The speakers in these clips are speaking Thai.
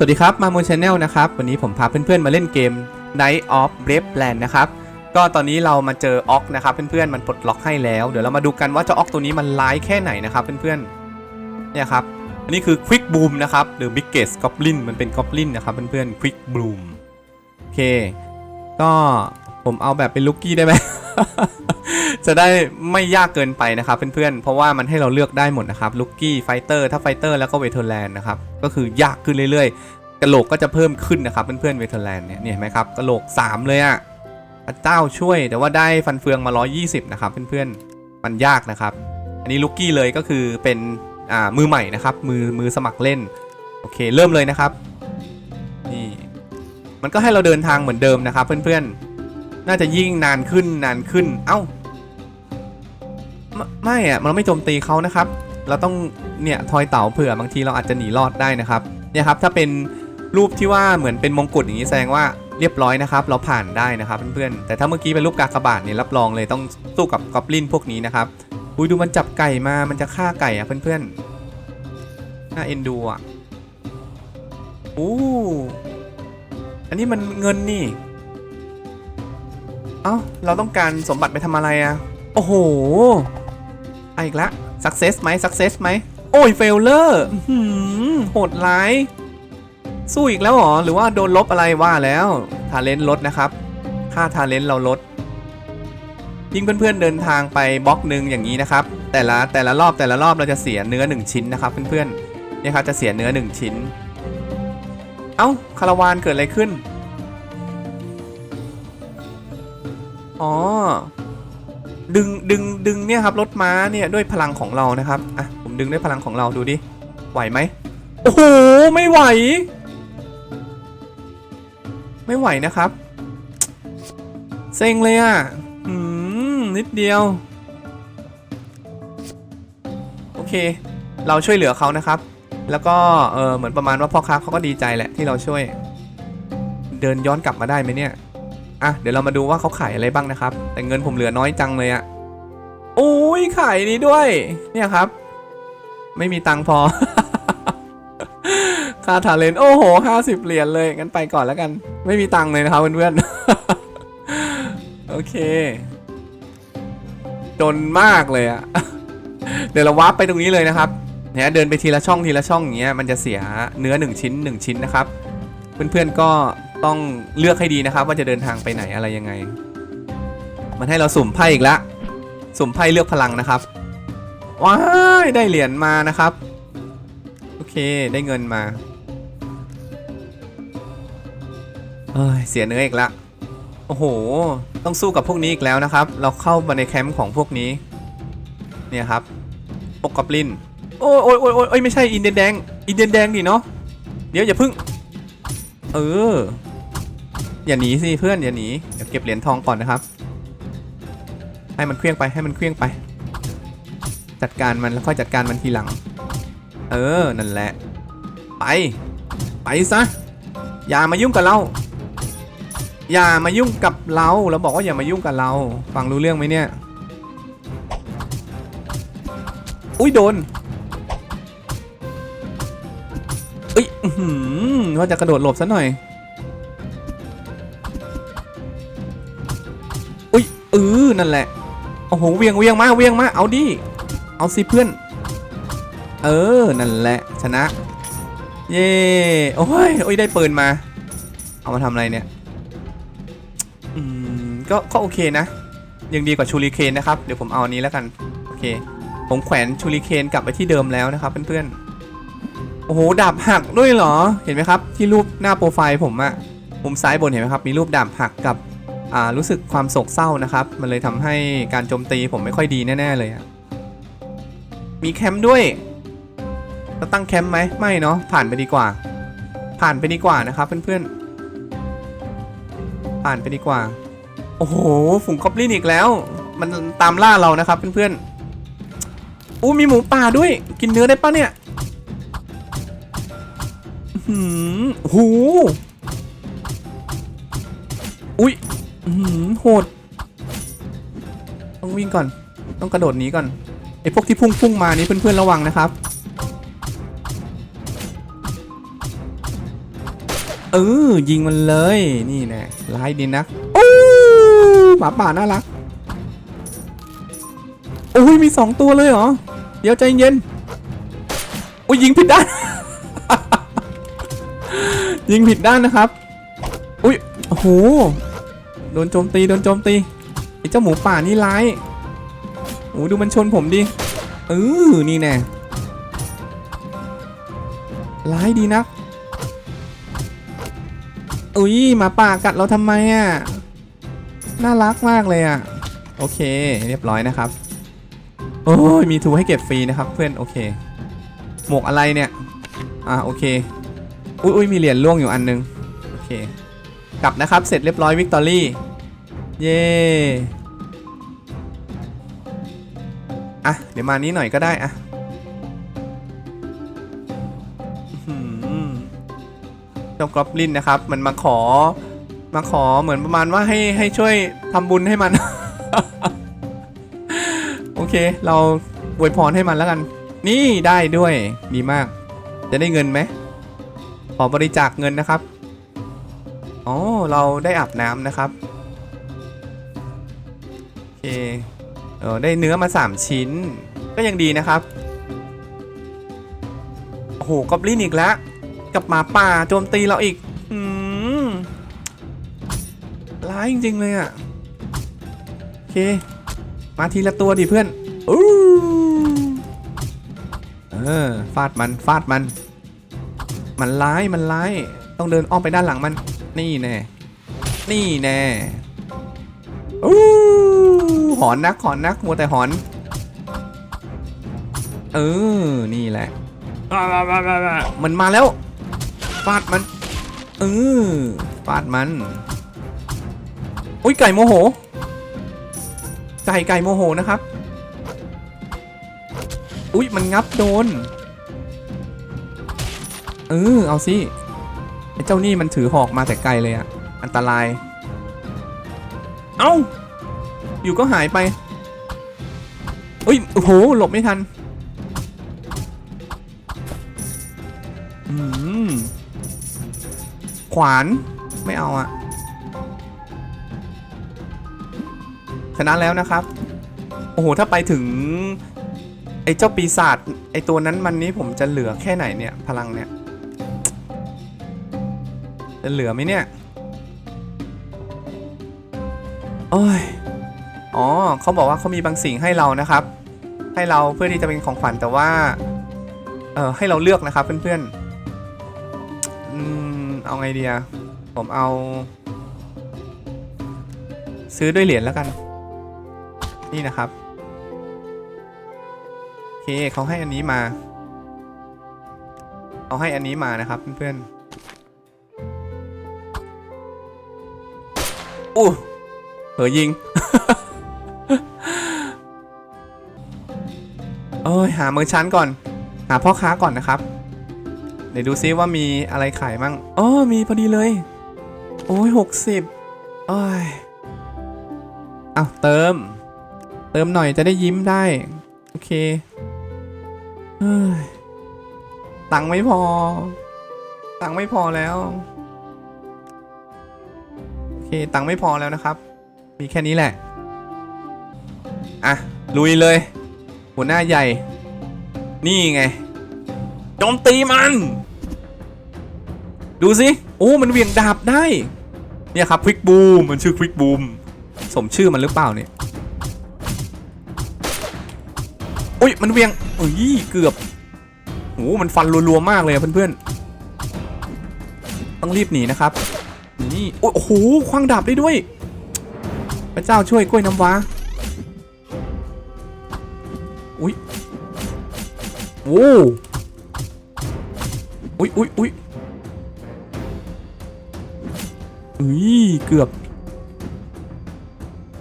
สวัสดีครับ มาโมชแนลนะครับ วันนี้ผมพาเพื่อนๆมาเล่นเกม Night of Brave Land นะครับ ก็ตอนนี้เรามาเจอออกนะครับ เพื่อนๆ มันปลดล็อกให้แล้ว เดี๋ยวเรามาดูกันว่าเจ้าออกตัวนี้มันร้ายแค่ไหนนะครับเพื่อนๆ เนี่ยครับ อันนี้คือ Quick Boom นะครับ หรือ Biggest Goblin มันเป็น Goblin นะครับเพื่อนๆ Quick Boom โอเค ก็ผมเอาแบบเป็นลูกกี้ได้ไหม จะได้ไม่ยากเกินไปนะครับเพื่อนๆ เพราะว่ามันให้เราเลือกได้หมดนะครับลูกกี้ไฟเตอร์ถ้าไฟเตอร์แล้วก็เวเทอร์แลนด์นะครับก็คือยากขึ้นเรื่อยๆกระโหลกก็จะเพิ่มขึ้นนะครับเพื่อนๆเวเทอร์แลนด์เนี่ยเห็นไหมครับกระโหลก 3 เลยอะ่ะพระเจ้าช่วย แต่ว่าได้ฟันเฟืองมา 120 นะครับเพื่อนๆมันยากนะครับ อันนี้ลูกกี้เลยก็คือเป็นอ่ามือใหม่นะครับมือมือสมัครเล่นโอเคเริ่มเลยนะครับนี่มันก็ให้เราเดินทางเหมือนเดิมนะครับเพื่อนๆน่าจะยิ่งนานขึ้นนานขึ้น เอ้า ไม่ไม่อะมันไม่โจมตีเขานะครับ เราต้องเนี่ยทอยเต่าเผื่อบางทีเราอาจจะหนีรอดได้นะครับเนี่ยครับถ้าเป็นรูปที่ว่าเหมือนเป็นมงกุฎอย่างนี้แสดงว่าเรียบร้อยนะครับ เราผ่านได้นะครับเพื่อนๆแต่ถ้าเมื่อกี้เป็นรูปกากบาทเนี่ยรับรองเลยต้องสู้กับกอบลินพวกนี้นะครับอุ้ยดูมันจับไก่มามันจะฆ่าไก่อะเพื่อนๆน่าเอ็นดูอะอู้อันนี้มันเงินนี่ เอ้า เราต้องการสมบัติไปทำอะไรอะโอ้โห อะอีกละ success ไหม success ไหมโอ้ย failure อื้อหือโหดร้าย สู้อีกแล้วเหรอ หรือว่าโดนลบอะไรว่าแล้วทาเลนต์ลดนะครับ ค่าทาเลนต์เราลด ยิ่งเพื่อนๆเดินทางไปบล็อกหนึ่งอย่างนี้นะครับ แต่ละแต่ละรอบแต่ละรอบเราจะเสียเนื้อ 1 ชิ้นนะครับเพื่อนๆนี่ครับจะเสียเนื้อ 1 ชิ้น เอ้าคาราวานเกิดอะไรขึ้น อ๋อ ดึงดึงดึงเนี่ยครับรถม้าเนี่ยด้วยพลังของเรานะครับอะผมดึงด้วยพลังของเราดูดิไหวไหมโอ้โหไม่ไหว ไม่ไหวนะครับเซ็งเลยอะอืมนิดเดียว โอเค เราช่วยเหลือเขานะครับ แล้วก็เออเหมือนประมาณว่าพ่อค้าเขาก็ดีใจแหละที่เราช่วย เดินย้อนกลับมาได้ไหมเนี่ย อะเดี๋ยวเรามาดูว่าเขาขายอะไรบ้างนะครับ แต่เงินผมเหลือน้อยจังเลยอะโอ้ยขายนี้ด้วย เนี่ยครับ ไม่มีตังค์พอ ค่าทาเลนโอ้โหห้าสิบเหรียญเลยงั้นไปก่อนแล้วกัน ไม่มีตังค์เลยนะครับเพื่อนๆโอเคจนมากเลยอะเดี๋ยวเราวาร์ปไปตรงนี้เลยนะครับเนี่ยเดินไปทีละช่องทีละช่องอย่างเงี้ยมันจะเสียเนื้อหนึ่งชิ้นหนึ่งชิ้นนะครับ เพื่อนๆก็ ต้องเลือกให้ดีนะครับ ว่าจะเดินทางไปไหนอะไรยังไง มันให้เราสุ่มไพ่อีกละสุ่มไพ่เลือกพลังนะครับว้ายได้เหรียญมานะครับ โอเคได้เงินมาเอ้ยเสียเนื้ออีกละโอ้โห ต้องสู้กับพวกนี้อีกแล้วนะครับ เราเข้ามาในแคมป์ของพวกนี้ เนี่ยครับปกกอบลินโอ้ยโอ้ยโอ้ยโอ้ยไม่ใช่อินเดียนแดง อินเดียนแดงดิเนาะเดี๋ยวอย่าพึ่ง เออ อย่าหนีสิเพื่อนอย่าหนีเดี๋ยวเก็บเหรียญทองก่อนนะครับ ให้มันเคลี้ยงไปให้มันเคลี้ยงไป จัดการมันแล้วค่อยจัดการมันทีหลัง เออนั่นแหละ ไป ไปซะอย่ามายุ่งกับเรา อย่ามายุ่งกับเราเราบอกว่าอย่ามายุ่งกับเราฟังรู้เรื่องไหมเนี่ย อุ้ยโดนเอ้ยหือว่าจะกระโดดหลบซะหน่อย นั่นแหละโอ้โหเวียงเวียงมาเวียงมาเอาดิเอาสิเพื่อน เออนั่นแหละชนะ เย่โอ้ยโอ้ยได้ปืนมา เอามาทำอะไรเนี่ยอืมก็ก็โอเคนะยังดีกว่าชูริเคนนะครับเดี๋ยวผมเอาอันนี้แล้วกันโอเค ผมแขวนชูริเคนกลับไปที่เดิมแล้วนะครับเพื่อนๆโอ้โหดาบหักด้วยเหรอเห็นไหมครับ ที่รูปหน้าโปรไฟล์ผมอะมุมซ้ายบนเห็นไหมครับ มีรูปดาบหักกับ รู้สึกความโศกเศร้านะครับ มันเลยทำให้การโจมตีผมไม่ค่อยดีแน่ๆเลยมีแคมป์ด้วยเราตั้งแคมป์ไหมไม่เนาะผ่านไปดีกว่า ผ่านไปดีกว่านะครับเพื่อนๆผ่านไปดีกว่า โอ้โหฝูงกอบลินอีกแล้ว มันตามล่าเรานะครับเพื่อนๆอู้มีหมูป่าด้วย กินเนื้อได้ปะเนี่ยหืมโอ้โหอุ้ย โหด ต้องวิ่งก่อน ต้องกระโดดหนีก่อน ไอ้พวกที่พุ่งพุ่งมานี่เพื่อนๆระวังนะครับ เออ ยิงมันเลย นี่แน่ร้ายดีนักโอ้หมาป่าน่ารัก โอ้ย มีสองตัวเลยเหรอ เดี๋ยวใจเย็น โอ้ยยิงผิดด้าน ยิงผิดด้านนะครับ อุ้ยโอ้โห โดนโจมตีโดนโจมตีไอ้เจ้าหมูป่านี่ร้ายโอ้ดูมันชนผมดิเออนี่แน่ร้ายดีนักอุ้ยหมาป่ากัดเราทำไมอะน่ารักมากเลยอะโอเค เรียบร้อยนะครับโอ้ยมีทูให้เก็บฟรีนะครับเพื่อนโอเค หมวกอะไรเนี่ยอ่าโอเคอุ้ยอุ้ยมีเหรียญล่วงอยู่อันนึงโอเค กลับนะครับ เสร็จเรียบร้อยวิกตอรี่ เย้อะ เดี๋ยวมานี้หน่อยก็ได้อะเจ้ากรอบลินนะครับ มันมาขอ มาขอเหมือนประมาณว่าให้ให้ช่วยทำบุญให้มัน โอเค เราอวยพรให้มันแล้วกัน นี่ได้ด้วย ดีมาก จะได้เงินไหม ขอบริจาคเงินนะครับ อ๋อ เราได้อาบน้ำนะครับ โอเค เออได้เนื้อมา 3 ชิ้น ก็ยังดีนะครับ โอ้โหกอบลินอีกแล้ว กับหมาป่าโจมตีเราอีก อืมร้ายจริง ๆ เลยอะ่ะ โอเค มาทีละตัวดิเพื่อนอู้เออ ฟาดมัน ฟาดมัน มันร้าย มันร้าย ต้องเดินอ้อมไปด้านหลังมัน นี่แน่ นี่แน่อู้หอนนักหอนนักมัวแต่หอน เออ นี่แหละ มันมาแล้ว ฟาดมัน เออ ฟาดมัน อุ้ยไก่โมโห ไก่ไก่โมโหนะครับ อุ้ยมันงับโดน เออ เอาสิ เจ้านี่มันถือหอกมาแต่ไกลเลยอะอันตราย เอ้า อยู่ก็หายไปอุ้ยโอ้โหหลบไม่ทันอืมขวานไม่เอาอะชนะแล้วนะครับ โอ้โห ถ้าไปถึง ไอ้เจ้าปีศาจไอ้ตัวนั้นมันนี้ผมจะเหลือแค่ไหนเนี่ย พลังเนี่ย จะเหลือไหมเนี่ยโอ้ยอ๋อเขาบอกว่าเขามีบางสิ่งให้เรานะครับ ให้เราเพื่อที่จะเป็นของขวัญแต่ว่า เออให้เราเลือกนะครับเพื่อนๆอืมเอาไงดีอะผมเอา ซื้อด้วยเหรียญแล้วกัน นี่นะครับโอเคเขาให้อันนี้มาเขาให้อันนี้มานะครับเพื่อนๆ อู้เผลอยิงเอ้ยหาเมือร์ชันก่อน หาพ่อค้าก่อนนะครับเดี๋ยวดูซิว่ามีอะไรขายมั่งอ๋อมีพอดีเลย โอ้ยหกสิบโอ้ยเอาเติม เติมหน่อยจะได้ยิ้มได้ โอเคเฮ้ยตังไม่พอ ตังไม่พอแล้ว เคตังค์ไม่พอแล้วนะครับ มีแค่นี้แหละ อะ ลุยเลย หัวหน้าใหญ่ นี่ไงโจมตีมัน ดูสิโอ้มันเหวี่ยงดาบได้ เนี่ยครับควิกบูมมันชื่อควิกบูมสมชื่อมันหรือเปล่าเนี่ยอุ้ยมันเวียงอุ้ยเกือบโอ้มันฟันรัวๆมากเลยเพื่อนๆต้องรีบหนีนะครับ นี่โอ้โหคว้างดาบได้ด้วย พระเจ้าช่วยกล้วยน้ำว้าอุ้ยโอ้อุ้ยอุ้ยอุ้ยอุ้ยเกือบ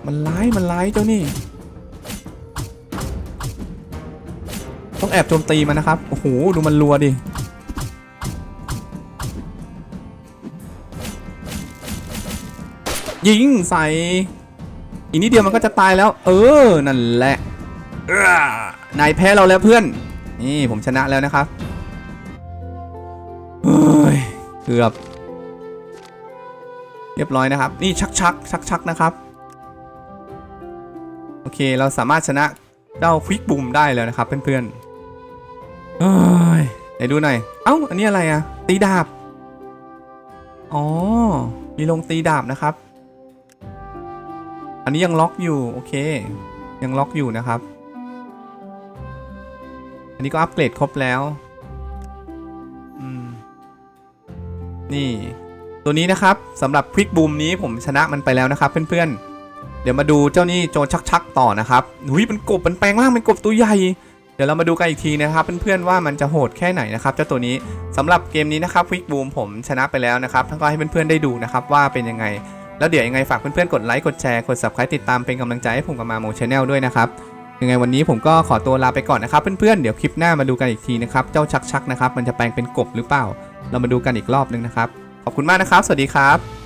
มันร้ายมันร้ายเจ้านี่ ต้องแอบโจมตีมันนะครับ โอ้โห ดูมันรัวดิ ยิงใส่อีกนิดเดียวมันก็จะตายแล้ว เออ นั่นแหละนายแพ้เราแล้วเพื่อน นี่ผมชนะแล้วนะครับเฮ้ยเกือบ เรียบร้อยนะครับ นี่ชักชักชักชักนะครับ โอเคเราสามารถชนะเจ้าควิกบูมได้แล้วนะครับเพื่อนๆเฮ้ยไหนดูหน่อย เอ้า อันนี้อะไรอะตีดาบ อ๋อ มีลงตีดาบนะครับ อันนี้ยังล็อกอยู่โอเค ยังล็อกอยู่นะครับ อันนี้ก็อัปเกรดครบแล้วอืมนี่ตัวนี้นะครับสำหรับควิกบูมนี้ผมชนะมันไปแล้วนะครับ เพื่อนๆ เดี๋ยวมาดูเจ้านี่โจรชักๆต่อนะครับหุยเป็นกบมันแปลงร่างเป็นกบตัวใหญ่เดี๋ยวเรามาดูกันอีกทีนะครับเพื่อนๆว่ามันจะโหดแค่ไหนนะครับเจ้าตัวนี้สำหรับเกมนี้นะครับควิกบูมผมชนะไปแล้วนะครับทั้งก็ให้เพื่อนๆได้ดูนะครับว่าเป็นยังไง แล้วเดี๋ยวยังไงฝากเพื่อนๆกดไลค์กดแชร์กด subscribe ติดตามเป็นกำลังใจให้ผมกับมาโมชาแนลด้วยนะครับยังไงวันนี้ผมก็ขอตัวลาไปก่อนนะครับเพื่อนๆเดี๋ยวคลิปหน้ามาดูกันอีกทีนะครับเจ้าชักๆนะครับมันจะแปลงเป็นกบหรือเปล่า เรามาดูกันอีกรอบนึงนะครับขอบคุณมากนะครับ สวัสดีครับ